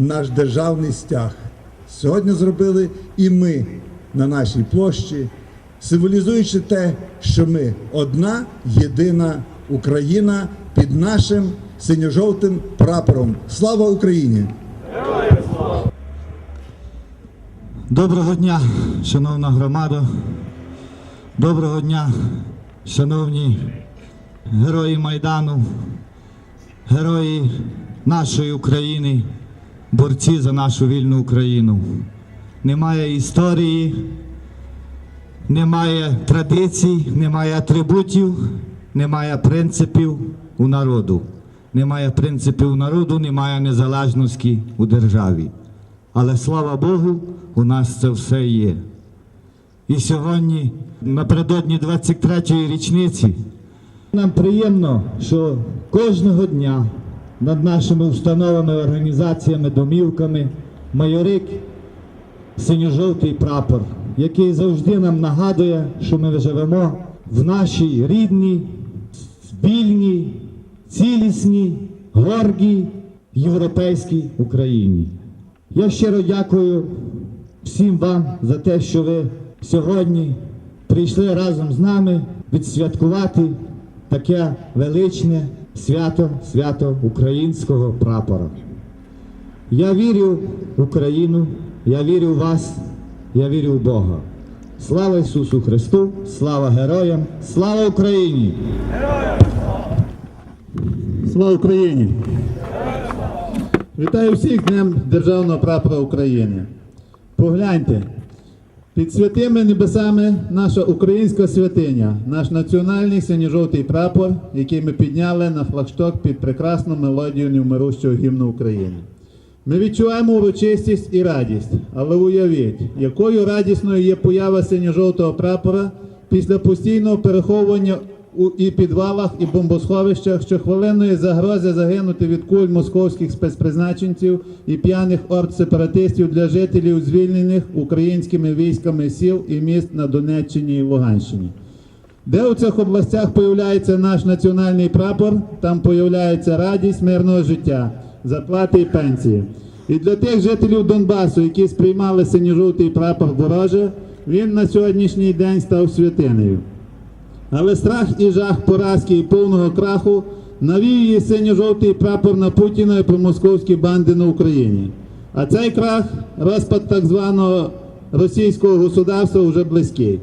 наш державний стяг. Сьогодні зробили і ми на нашій площі, символізуючи те, що ми одна єдина Україна під нашим синьо-жовтим прапором. Слава Україні! Доброго дня, шановна громада. Доброго дня, шановні герої Майдану, герої нашої України, борці за нашу вільну Україну. Немає історії, немає традицій, немає атрибутів, немає принципів у народу. Немає принципів у народу, немає незалежності у державі. Але слава Богу, у нас це все є. І сьогодні, напередодні 23-ї річниці, нам приємно, що кожного дня над нашими установами, організаціями, домівками майорик синьо-жовтий прапор, який завжди нам нагадує, що ми живемо в нашій рідній, спільній, цілісній, гордій європейській Україні. Я щиро дякую всім вам за те, що ви сьогодні прийшли разом з нами відсвяткувати таке величне свято, свято українського прапора. Я вірю в Україну, я вірю в вас, я вірю в Бога. Слава Ісусу Христу, слава героям, слава Україні! Слава Україні! Вітаю всіх Днем Державного прапора України. Погляньте, під святими небесами наша українська святиня, наш національний синьо-жовтий прапор, який ми підняли на флагшток під прекрасну мелодію невмирущого гімну України. Ми відчуваємо урочистість і радість, але уявіть, якою радісною є поява синьо-жовтого прапора після постійного переховування і підвалах, і бомбосховищах, щохвилинної загрози загинути від куль московських спецпризначенців і п'яних орд сепаратистів для жителів звільнених українськими військами сіл і міст на Донеччині і Луганщині. Де у цих областях появляється наш національний прапор, там появляється радість мирного життя, зарплати і пенсії. І для тих жителів Донбасу, які сприймали синьо-жовтий прапор вороже, він на сьогоднішній день став святинею. Але страх і жах поразки і повного краху навіює синьо-жовтий прапор на Путіна і промосковські банди на Україні. А цей крах, розпад так званого російського государства вже близький.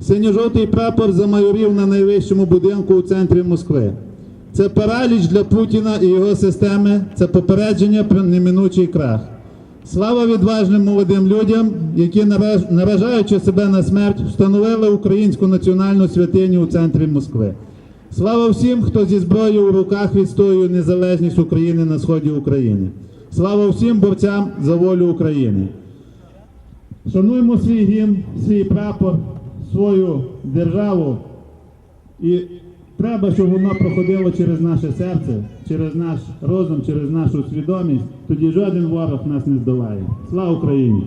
Синьо-жовтий прапор замайорів на найвищому будинку у центрі Москви. Це параліч для Путіна і його системи, це попередження про неминучий крах. Слава відважним молодим людям, які нараж- наражаючи себе на смерть, встановили українську національну святиню у центрі Москви. Слава всім, хто зі зброєю у руках відстоює незалежність України на сході України. Слава всім борцям за волю України. Шануємо свій гімн, свій прапор, свою державу. І треба, щоб воно проходило через наше серце, через наш розум, через нашу свідомість. Тоді жоден ворог нас не здолає. Слава Україні!